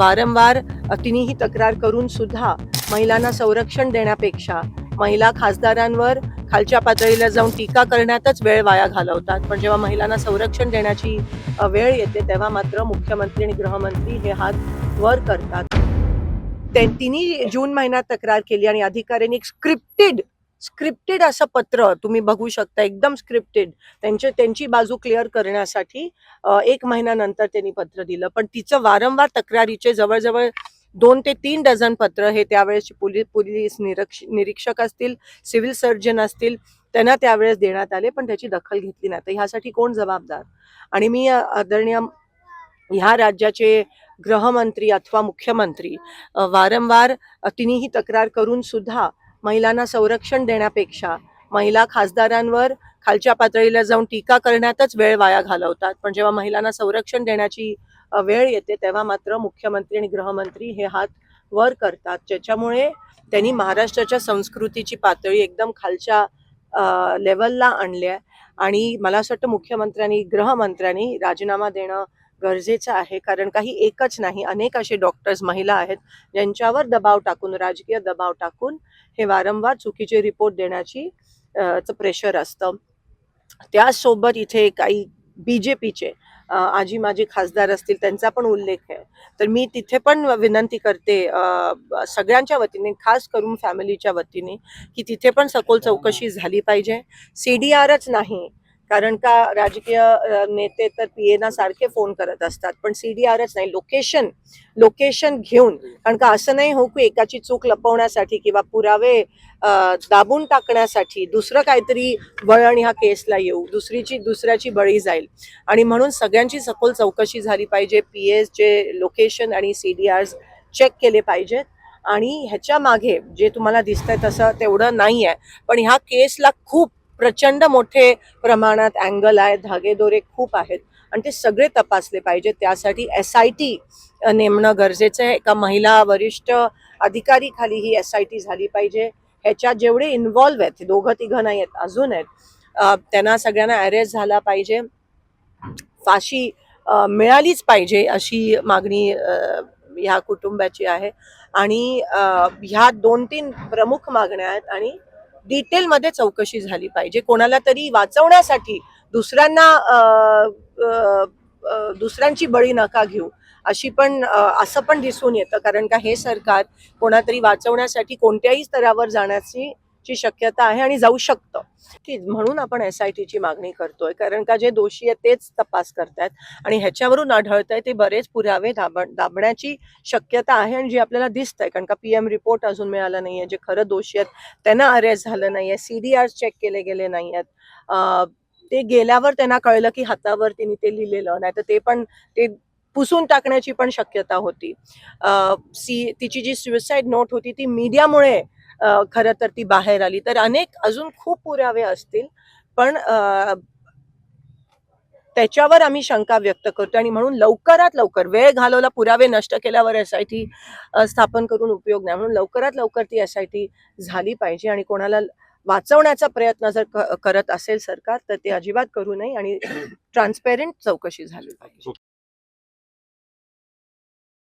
वारंवार तिनेही तक्रार करून सुद्धा महिलांना संरक्षण देण्यापेक्षा महिला खासदारांवर खालच्या पातळीला जाऊन टीका करण्यातच वेळ वाया घालवतात. पण जेव्हा महिलांना संरक्षण देण्याची वेळ येते तेव्हा मात्र मुख्यमंत्री आणि गृहमंत्री हे हात वर करतात. ते- तिन्ही जून महिन्यात तक्रार केली आणि अधिकाऱ्यांनी एक स्क्रिप्टेड स्क्रिप्टेड असं पत्र तुम्ही बघू शकता एकदम स्क्रिप्टेड त्यांचे त्यांची बाजू क्लिअर करण्यासाठी एक महिन्यानंतर त्यांनी पत्र दिलं. पण तिचं वारंवार तक्रारीचे जवळजवळ दोन ते तीन डझन पत्र हे त्यावेळेसचे पोलीस पोलीस निरीक्ष निरीक्षक असतील सिव्हिल सर्जन असतील त्यांना त्यावेळेस देण्यात आले पण त्याची दखल घेतली नाही. तर ह्यासाठी कोण जबाबदार? आणि मी आदरणीय ह्या राज्याचे गृहमंत्री अथवा मुख्यमंत्री वारंवार अ, तिन्ही तक्रार करून सुद्धा महिलांना संरक्षण देण्यापेक्षा महिला खासदारांवर खालच्या पातळीला जाऊन टीका करण्यातच वेळ वाया घालवतात. पण जेव्हा महिलांना संरक्षण देण्याची वेळ येते तेव्हा मात्र मुख्यमंत्री आणि गृहमंत्री हे हात वर करतात. ज्याच्यामुळे त्यांनी महाराष्ट्राच्या संस्कृतीची पातळी एकदम खालच्या लेवलला आणली आहे. आणि मला असं वाटतं मुख्यमंत्र्यांनी गृहमंत्र्यांनी राजीनामा देणं गरजेचं आहे. कारण काही एकच नाही अनेक असे डॉक्टर्स महिला आहेत ज्यांच्यावर दबाव टाकून राजकीय दबाव टाकून हे वारंवार चुकीचे रिपोर्ट देण्याची प्रेशर असतं. त्याचसोबत इथे काही बी जे पीचे आजी माझी खासदार असतील त्यांचा पण उल्लेख आहे. तर मी तिथे पण विनंती करते सगळ्यांच्या वतीने खास करून फॅमिलीच्या वतीने की तिथे पण सखोल चौकशी झाली पाहिजे. सी डी आरच नाही कारण का राजकीय नेते तर पी एना सारखे फोन करत असतात. पण सी डी आरच नाही. लोकेशन लोकेशन घेऊन कारण का असं नाही हो की एकाची चूक लपवण्यासाठी किंवा पुरावे दाबून टाकण्यासाठी दुसरं काहीतरी वळण ह्या केसला येऊ. दुसरीची दुसऱ्याची बळी जाईल. आणि म्हणून सगळ्यांची सखोल चौकशी झाली पाहिजे. पी एसचे लोकेशन आणि सी डी आर्स चेक केले पाहिजेत आणि ह्याच्या मागे जे तुम्हाला दिसतंय तसं तेवढं नाही आहे पण ह्या केसला खूप प्रचंड मोठे प्रमाणात अँगल आहे धागेदोरे खूप आहेत. आणि ते सगळे तपासले पाहिजे त्यासाठी एस आय टी नेमणं गरजेचं आहे. एका महिला वरिष्ठ अधिकारी खाली ही एस आय टी झाली पाहिजे. ह्याच्यात जेवढे इन्व्हॉल्व्ह आहेत दोघं तिघं नाही आहेत अजून आहेत त्यांना सगळ्यांना अरेस्ट झाला पाहिजे. फाशी मिळालीच पाहिजे अशी मागणी ह्या कुटुंबाची आहे. आणि ह्या दोन तीन प्रमुख मागण्या आहेत आणि डिटेलमध्ये चौकशी झाली पाहिजे. कोणाला तरी वाचवण्यासाठी दुसऱ्यांना दुसऱ्यांची बळी नका घेऊ. अशी पण असं पण दिसून येतं. कारण का हे सरकार कोणातरी वाचवण्यासाठी कोणत्याही स्तरावर जाण्याची ची शक्यता आहे आणि जाऊ शकतं. की म्हणून आपण एस आय टीची मागणी करतोय. कारण का जे दोषी आहेत तेच तपास करतायत. आणि ह्याच्यावरून आढळत आहे ते बरेच पुरावे दाब दाबण्याची शक्यता आहे आणि जे आपल्याला दिसत आहे कारण का पी एम रिपोर्ट अजून मिळाला नाही आहे जे खरं दोषी आहेत त्यांना अरेस्ट झालं नाही आहे सी डी आर चेक केले गेले नाही आहेत ते गेल्यावर त्यांना कळलं की हातावर तिने ते लिहिलेलं. नाही तर ते पण ते पुसून टाकण्याची पण शक्यता होती. सी तिची जी सुसाईड नोट होती ती मीडियामुळे खरं तर ती बाहेर आली. तर अनेक अजून खूप पुरावे असतील पण त्याच्यावर आम्ही शंका व्यक्त करतो आणि म्हणून लवकरात लवकर वेळ घालवला पुरावे नष्ट केल्यावर एस आय टी स्थापन करून उपयोग नाही. म्हणून लवकरात लवकर ती एस आय टी झाली पाहिजे आणि कोणाला वाचवण्याचा प्रयत्न जर करत असेल सरकार तर ते अजिबात करू नये आणि ट्रान्सपेरंट चौकशी झाली पाहिजे.